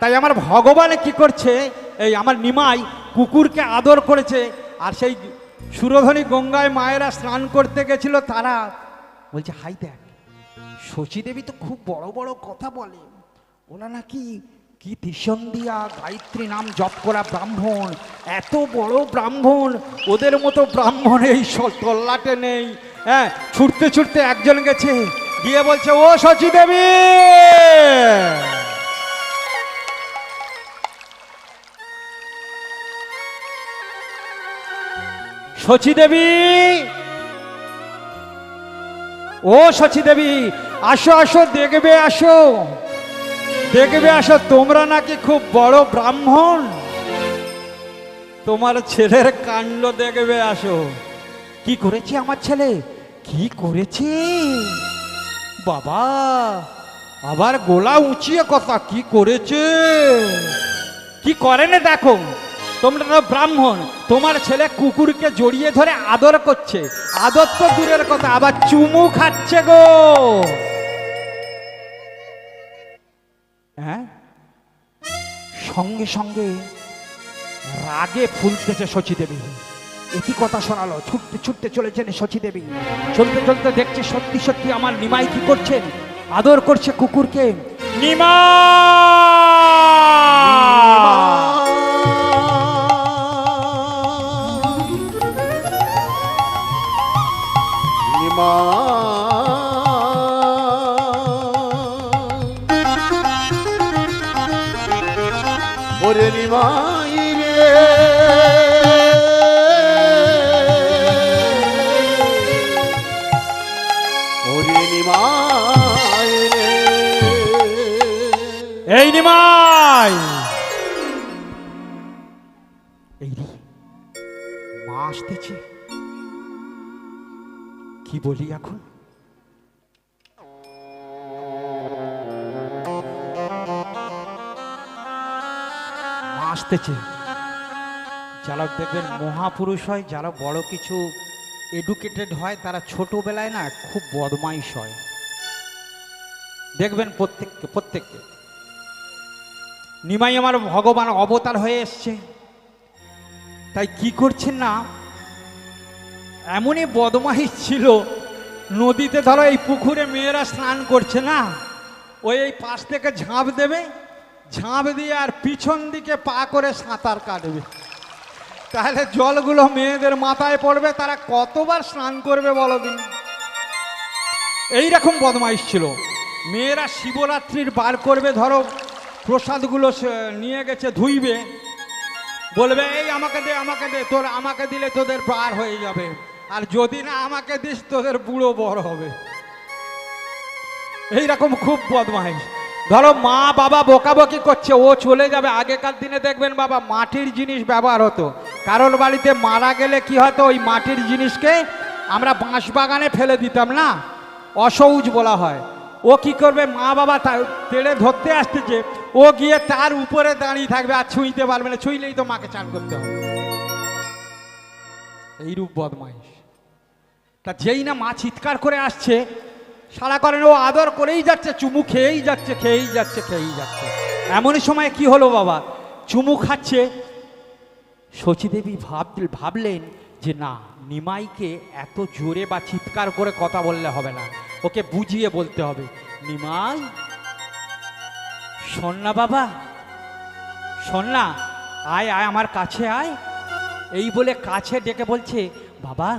তাই আমার ভগবান কি করছে? এই আমার নিমাই কুকুরকে আদর করেছে, আর সেই সুরধনী গঙ্গায় মায়েরা স্নান করতে গেছিল, তারা বলছে, হাই দেখ, শচী দেবী তো খুব বড় বড় কথা বলে। ওরা নাকি কি ত্রিশন দিয়া গায়ত্রী নাম জপ করা ব্রাহ্মণ, এত বড় ব্রাহ্মণ, ওদের মতো ব্রাহ্মণ এই তল্লাটে নেই। হ্যাঁ ছুটতে ছুটতে একজন গেছে, গিয়ে বলছে, ও শচী দেবী শচী দেবী। ও শচী দেবী, আসো আসো, দেখবে আসো। দেখবে, আসো, তোমরা নাকি খুব বড় ব্রাহ্মণ। তোমার ছেলের কাণ্ড দেখবে, আসো। কি করেছে আমার ছেলে? কি করেছে? বাবা, আবার গোলা উঁচিয়ে কথা, কি করেছে? কি করে না দেখো? তোমরা তো ব্রাহ্মণ, তোমার ছেলে কুকুরকে জড়িয়ে ধরে আদর করছে। আদর তো দূরের কথা, আবার চুমু খাচ্ছে গো। হ্যাঁ? সঙ্গে সঙ্গে রাগে ফুলতেছে শচী দেবী একই কথা শোনালো, ছুটতে ছুটতে চলেছেন শচী দেবী চলতে চলতে দেখছে সত্যি সত্যি আমার নিমাই কি করছেন আদর করছে কুকুরকে। নিমা নিমা ওরে নিমাই রে ওরে নিমাই রে এই নিমাই এই রে মা আসতেছে কি বলি এখন আসতেছে যারা দেখবেন, মহাপুরুষ হয়, যারা বড় কিছু এডুকেটেড হয়, তারা ছোটবেলায় না খুব বদমাইশ হয়। দেখবেন প্রত্যেককে প্রত্যেককে। নিমাই আমার ভগবান অবতার হয়ে এসছে। তাই কি করছেন না? এমনই বদমাইশ ছিল, নদীতে ধরো এই পুকুরে মেয়েরা স্নান করছে না? ওই এই পাশ থেকে ঝাঁপ দেবে ঝাঁপ দিয়ে আর পিছন দিকে পা করে সাঁতার কাটবে। তাহলে জলগুলো মেয়েদের মাথায় পড়বে, তারা কতবার স্নান করবে বলো দিন? এইরকম বদমাইশ ছিল। মেয়েরা শিবরাত্রির বার করবে, ধরো প্রসাদগুলো নিয়ে গেছে ধুইবে। বলবে, এই আমাকে দে আমাকে দে, তোর, আমাকে দিলে তোদের বার হয়ে যাবে। আর যদি না আমাকে দিস, তোদের বুড়ো বড় হবে। এইরকম খুব বদমাইশ। ধরো মা বাবা বকাবকি করছে, ও চলে যাবে। আগেকার দিনে দেখবেন বাবা, মাটির জিনিস ব্যবহার হতো। কারোর বাড়িতে মারা গেলে কি হতো? ওই মাটির জিনিসকে আমরা বাঁশ বাগানে ফেলে দিতাম না? অসৌজ বলা হয়। ও কি করবে? মা বাবা তার তেড়ে ধরতে আসতেছে। ও গিয়ে তার উপরে দাঁড়িয়ে থাকবে আর ছুঁইতে পারবে না। ছুঁইলেই তো মাকে চান করতে হবে। এইরূপ বদমাইশ। তা যেই না মা চিৎকার করে আসছে সারা করেন, ও আদর করেই যাচ্ছে, চুমু খেয়েই যাচ্ছে খেয়েই যাচ্ছে খেয়েই যাচ্ছে। এমনই সময় কি হলো বাবা? চুমু খাচ্ছে। শচীদেবী ভাব ভাবলেন যে না, নিমাইকে এত জোরে বা চিৎকার করে কথা বললে হবে না। ওকে বুঝিয়ে বলতে হবে, নিমাই, শোন না বাবা, শোন না, আয় আয় আমার কাছে আয়। এই বলে কাছে ডেকে বলছে, বাবা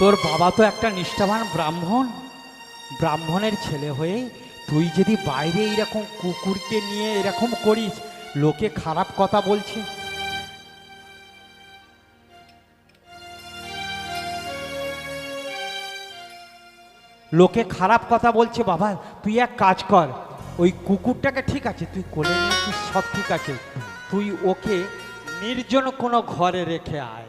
তোর বাবা তো একটা নিষ্ঠাবান ব্রাহ্মণ। ব্রাহ্মণের ছেলে হয়ে তুই যদি বাইরে এইরকম কুকুরকে নিয়ে এরকম করিস, লোকে খারাপ কথা বলছে। লোকে খারাপ কথা বলছে, বাবা, তুই এক কাজ কর, ওই কুকুরটাকে ঠিক আছে, তুই কোলে নিয়েছিস সব ঠিক আছে, তুই ওকে নির্জন কোনো ঘরে রেখে আয়।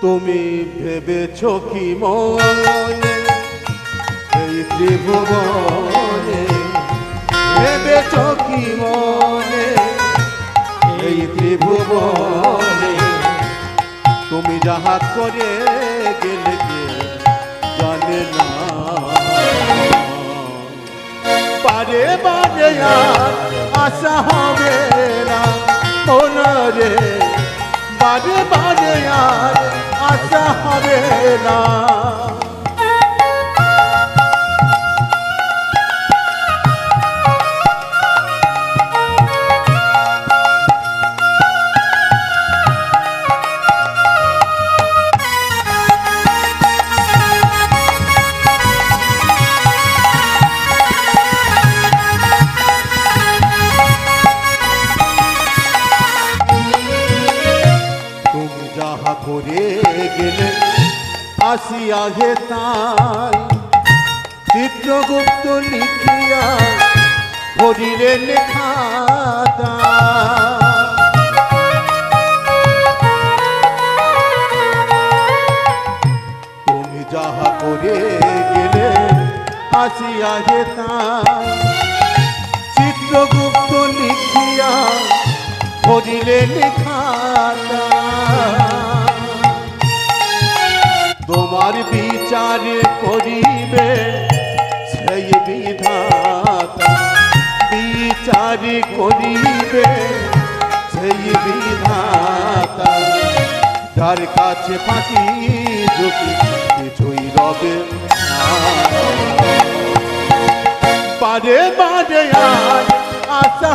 তুমি ভেবেছ কি মনে? এই ত্রিভুবনে ভেবেছ কি মনে? এই ত্রিভুবনে তুমি যাহা করে গেলে জানে না? পারে আর আশা হবে না মনরে বারে বারে আর হবে না। করে গেলে আসিয়া হে তাই চিত্রগুপ্ত লিখিয়া ভরিলে লেখাটা তুমি যাহা করে গেলে আসিয়া হে তাই চিত্রগুপ্ত লিখিয়া ভরিলে লেখাটা তোমার বিচার করিবে। সেই বিধাতা বিচার করিবে। সেই বিধাতা তার কাছে ফাঁকি ঝুঁকি কিছুই রবে পারে বারে আর আশা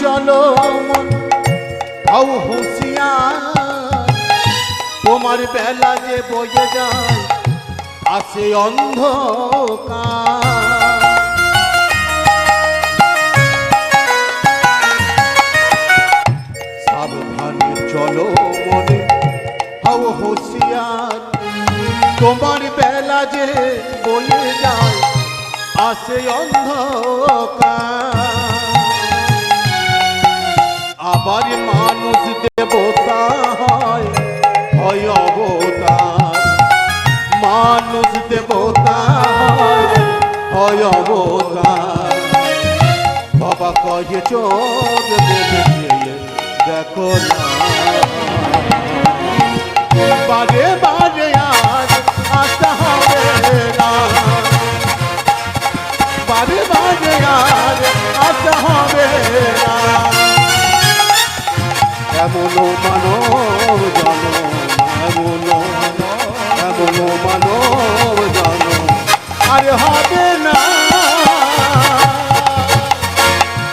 চলো হও হুঁশিয়ার তোমার বেলা যে বয়ে যায়, আসে অন্ধকার। সাবধানে চলো মনে হও হুঁশিয়ার তোমার বেলা যে বয়ে যায়, আসে অন্ধকার। আবার মানুষ দেবতা হয় হয় অবতার। মানুষ দেবতা হয় হয় অবতার। বাবা কয়ে চোখ দেখে না। বারে বারে আজ আশা হবে না। বারে বারে আর আশা হবে না। এমন মানব জন এমন এমন মানব জন আর হবে না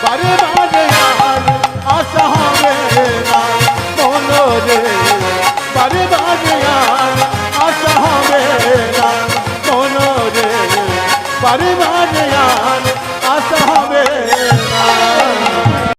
বারে বারে আর আশা হবে না মনরে বারে বারে আর আশা হবে না মনরে বারে বারে